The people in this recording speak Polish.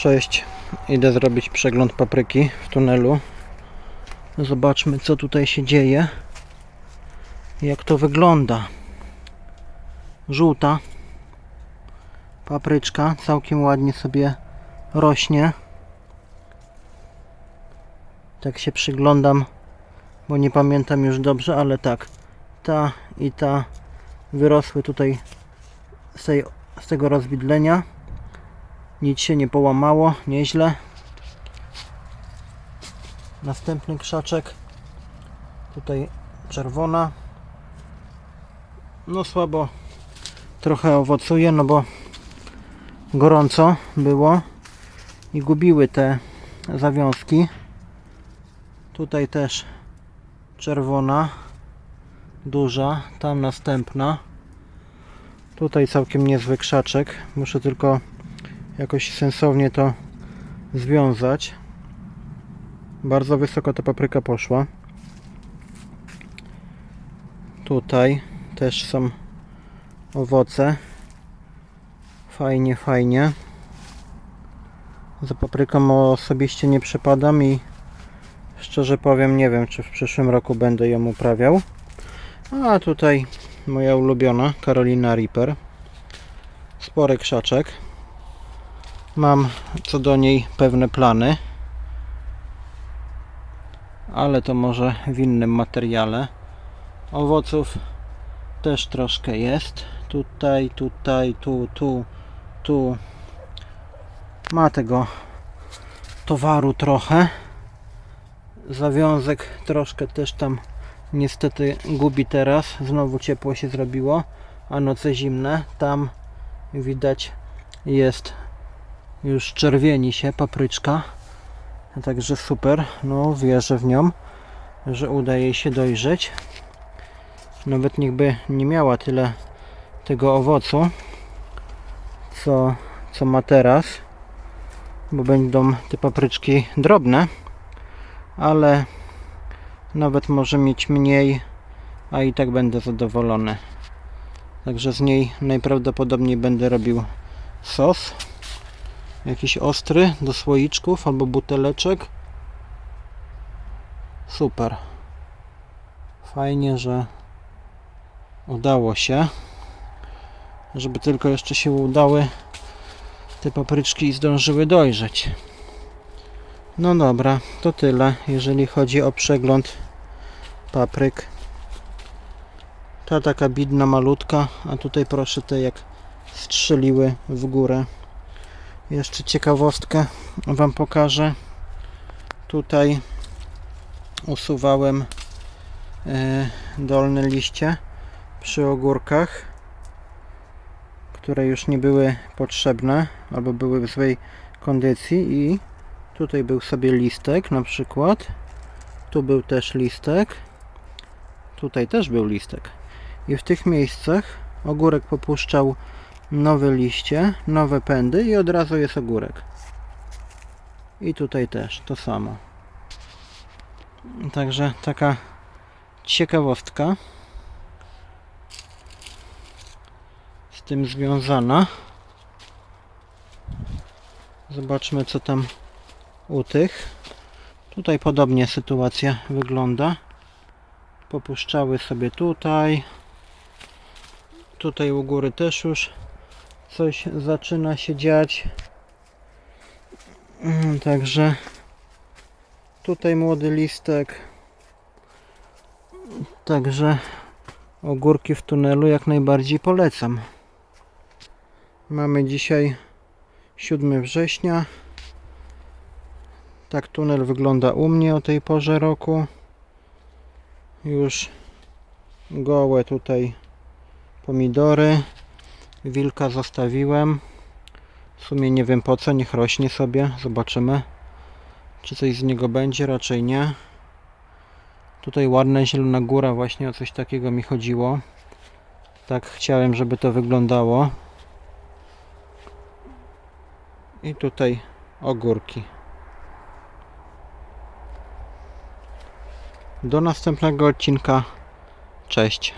Cześć, idę zrobić przegląd papryki w tunelu. Zobaczmy co tutaj się dzieje. Jak to wygląda. Żółta papryczka całkiem ładnie sobie rośnie. Tak się przyglądam, bo nie pamiętam już dobrze, ale tak. Ta i ta wyrosły tutaj z, tej, z tego rozwidlenia. Nic się nie połamało, nieźle. Następny krzaczek. Tutaj czerwona. No słabo trochę owocuje, no bo gorąco było i gubiły te zawiązki. Tutaj też czerwona, duża, tam następna. Tutaj całkiem niezły krzaczek. Muszę tylko jakoś sensownie to związać. Bardzo wysoko ta papryka poszła. Tutaj też są owoce. Fajnie, fajnie. Za papryką osobiście nie przepadam i szczerze powiem, nie wiem, czy w przyszłym roku będę ją uprawiał. A tutaj moja ulubiona Carolina Reaper. Spory krzaczek. Mam co do niej pewne plany, ale to może w innym materiale. Owoców też troszkę jest. Tutaj, tutaj, tu, tu, tu. Ma tego towaru trochę. Zawiązek troszkę też tam niestety gubi teraz. Znowu ciepło się zrobiło, a noce zimne. Tam widać jest już czerwieni się papryczka. Także super. No wierzę w nią, że uda jej się dojrzeć. Nawet niechby nie miała tyle tego owocu, co, co ma teraz, bo będą te papryczki drobne, ale nawet może mieć mniej, a i tak będę zadowolony. Także z niej najprawdopodobniej będę robił sos jakiś ostry do słoiczków albo buteleczek? Super. Fajnie, że udało się. Żeby tylko jeszcze się udały te papryczki i zdążyły dojrzeć. No dobra, to tyle jeżeli chodzi o przegląd papryk. Ta taka bidna malutka a tutaj proszę te jak strzeliły w górę jeszcze ciekawostkę Wam pokażę. Tutaj usuwałem e, dolne liście przy ogórkach, które już nie były potrzebne albo były w złej kondycji i tutaj był sobie listek na przykład. Tu był też listek. Tutaj też był listek. I w tych miejscach ogórek popuszczał nowe liście, nowe pędy i od razu jest ogórek. I tutaj też to samo. Także taka ciekawostka z tym związana. Zobaczmy co tam u tych. Tutaj podobnie sytuacja wygląda. Popuszczały sobie tutaj. Tutaj u góry też już coś zaczyna się dziać. Mm, Także tutaj młody listek. Także ogórki w tunelu jak najbardziej polecam. Mamy dzisiaj 7 września. Tak tunel wygląda u mnie o tej porze roku. Już gołe tutaj pomidory. Wilka zostawiłem. W sumie nie wiem po co, niech rośnie sobie. Zobaczymy, czy coś z niego będzie. Raczej nie. Tutaj ładna zielona góra, właśnie o coś takiego mi chodziło. Tak chciałem, żeby to wyglądało. I tutaj ogórki. Do następnego odcinka. Cześć.